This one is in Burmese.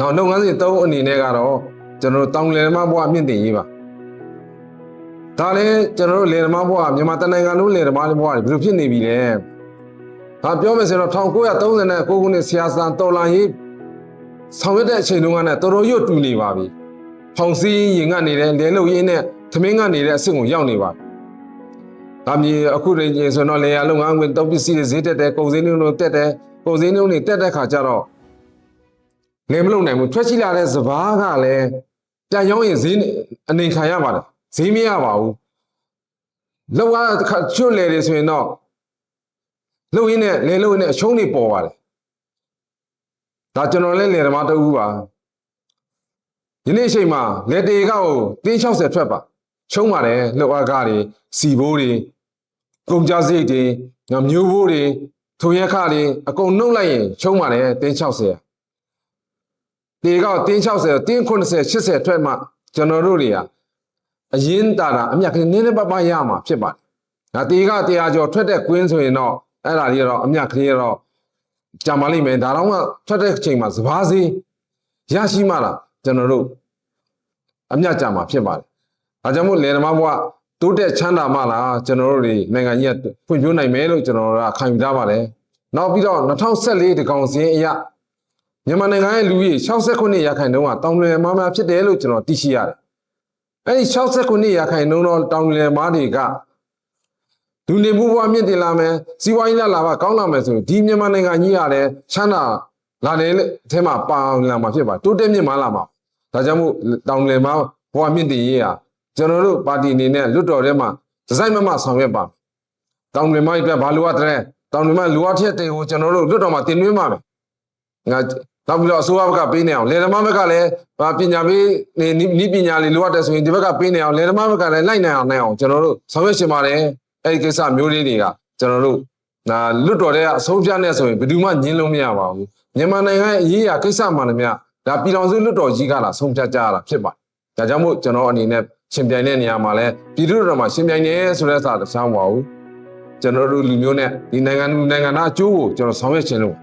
နောက်လုပ်ငန်းစဉ်သုံးအနေနဲ့ကတော့ကျွန်တော်တို့တောင်လယ်သမားဘဝမြင့်တင်ရေးပါဒါလည်းကျွန်တော်တို့လယ်သမားဘဝမြန်မာတနိုင်ငံလုံးလယ်သမားဘဝတွေဘယ်လိုဖြစ်နေပြီလဲဒါပြောမယ်ဆိုတော့1939ခုနှစ်ဆရာစံတော်လာရေးဆောင်ရွက်တဲ့အချိန်တုန်းကလည်းတော်တော်ရွတ်တူနေပါပြီဖောင်စည်းရင်ငတ်နေတယ်လဲလုံရင်းနဲ့သမင်းငတ်နေတဲ့အဆင့်ကိုရောက်နေပါပြီဒါမြေအခုတည်းချင်းဆိုတော့လေယာလုပ်ငန်းဝင်တောက်ပစ္စည်းတွေဈေးတက်တယ်ကုန်စည်နှုန်းတွေတက်တယ်ကုန်စည်နှုန်းတွေတက်တဲ့ခါကျတော့ နေမလုံနိုင်ဘူးထွက်ရှိလာတဲ့စပားကလည်းပြန်ရောင်းရင်ဈေးအနေခံရပါတယ်ဈေးမရပါဘူးလောက်ရတစ်ခါချွတ်လေတယ်ဆိုရင်တော့လုံရင်းနဲ့လေလုံရင်းနဲ့အရှုံးတွေပေါ်ပါတယ်ဒါကျွန်တော်လည်းလေဓမ္မတအူးပါဒီနေ့အချိန်မှာလေတေကောက်ကိုတင်း60ထွက်ပါရှုံးပါတယ်လောက်အကားတွေစီဘိုးတွေကုန်ကြစရိတ်တွေနောက်မျိုးဘိုးတွေထုံရက်ခတွေအကုန်နှုတ်လိုက်ရင်ရှုံးပါတယ်တင်း60 ဒီကောက်တင်း60တင်း90 80ထွက်မှကျွန်တော်တို့တွေကအရင်တာတာအမြတ်ကလေးနည်းနည်းပါးပါးရမှာဖြစ်ပါတယ်။ဒါတီကတရားကျော်ထွက်တဲ့ကွင်းဆိုရင်တော့အဲ့ဒါလေးကတော့အမြတ်ကလေးတော့ကြာမလိမ့်မယ်ဒါတော့ကထွက်တဲ့အချိန်မှာစဘာစီရရှိမှလားကျွန်တော်တို့အမြတ်ကြာမှာဖြစ်ပါတယ်။ဒါကြောင့်မို့လယ်သမားဘဝတိုးတက်ချမ်းသာမှလားကျွန်တော်တို့တွေနိုင်ငံကြီးကဖွံ့ဖြိုးနိုင်မယ်လို့ကျွန်တော်တို့ကခံယူကြပါတယ်။နောက်ပြီးတော့2014ဒီကောင်စင်းအရာ မြန်မာနိုင်ငံရဲ့လူကြီး69ရာခိုင်နှုန်းကတောင်လယ်မားများဖြစ်တယ်လို့ကျွန်တော်သိရှိရတယ်။အဲဒီ69ရာခိုင်နှုန်းတော့တောင်လယ်မားတွေကလူနေမှုဘဝမြင့်တင်လာမယ်စီးပွားရေးလာလာပါကောင်းလာမယ်ဆိုရင်ဒီမြန်မာနိုင်ငံကြီးကလည်းချမ်းသာလာတယ်လေအထက်မှာပါလာမှာဖြစ်ပါတိုးတက်မြင့်မားလာမှာဒါကြောင့်မို့တောင်လယ်မားဘဝမြင့်တင်ရေးဟာကျွန်တော်တို့ပါတီအနေနဲ့လွတ်တော်ထဲမှာဒီဇိုင်းမမဆောင်ရွက်ပါမယ်။တောင်လယ်မားအတွက်ဘာလိုအပ်တဲ့တောင်လယ်မားလိုအပ်တဲ့တွေကိုကျွန်တော်တို့လွတ်တော်မှာတင်သွင်းပါမယ်။ ငါနောက်ပြီးတော့အစိုးရဘက်ကပေးနေအောင်လယ်သမားဘက်ကလည်းဗာပညာပေးနေနီးပညာလေးလိုအပ်တယ်ဆိုရင်ဒီဘက်ကပေးနေအောင်လယ်သမားဘက်ကလည်းလိုက်နိုင်အောင်နိုင်အောင်ကျွန်တော်တို့ဆောင်ရွက်ရှင်ပါတယ်အဲ့ဒီကိစ္စမျိုးလေးတွေကကျွန်တော်တို့ဒါလွတ်တော်တဲ့အဆုံးဖြတ်နေဆိုရင်ဘယ်သူမှညင်းလို့မရပါဘူးမြန်မာနိုင်ငံရဲ့အရေးအရာကိစ္စမှန်သမျှဒါပြည်တော်စုလွတ်တော်ကြီးကလာဆုံးဖြတ်ကြရတာဖြစ်ပါတယ်ဒါကြောင့်မို့ကျွန်တော်အနေနဲ့ရှင်ပြိုင်တဲ့နေရာမှာလည်းပြည်သူ့တော်မှာရှင်ပြိုင်နေဆိုတဲ့စာတစ်ချောင်းပါဘူးကျွန်တော်တို့လူမျိုးနဲ့ဒီနိုင်ငံလူနိုင်ငံသားအကျိုးကိုကျွန်တော်ဆောင်ရွက်ခြင်းလို့